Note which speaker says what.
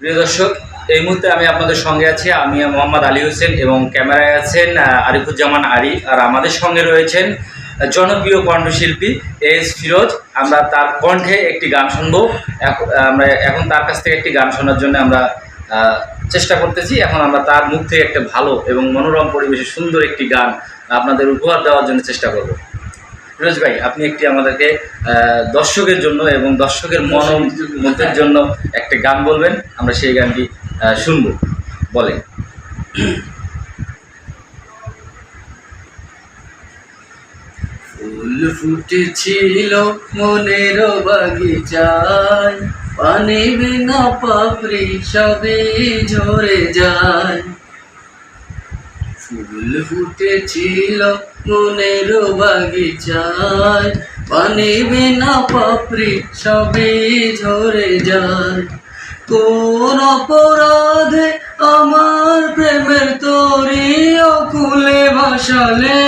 Speaker 1: প্রিয় দর্শক, এই মুহূর্তে আমি আপনাদের সঙ্গে আছি। আমি মোহাম্মদ আলী হোসেন এবং ক্যামেরায় আছেন আরিফুজ্জামান আরিফ আর আমাদের সঙ্গে রয়েছেন জনপ্রিয় কণ্ঠশিল্পী এস ফিরোজ। আমরা তার কণ্ঠে একটি গান শুনব। আমরা এখন তার কাছ থেকে একটি গান শোনার জন্য আমরা চেষ্টা করতেছি। এখন আমরা তার মুখ থেকে একটা ভালো এবং মনোরম পরিবেশে সুন্দর একটি গান আপনাদের উপহার দেওয়ার জন্য চেষ্টা করব। ফিরোজ ভাই, আপনি একটি আমাদেরকে দর্শকের জন্য এবং দর্শকের মন মতের জন্য একটা গান বলবেন। আমরা সেই গানটি শুনব। বলেন।
Speaker 2: ফুল ফুটেছিল মনের বাগিচায় পানি বিনা পাপড়ি সবে ঝরে যায়। ফুল ফুটেছিল মনের বাগিচায়। পানি বিনা পাপড়ি সবে ঝরে যায়। কোন অপরাধে আমার প্রেমের তরি অকুলে ভাসালে।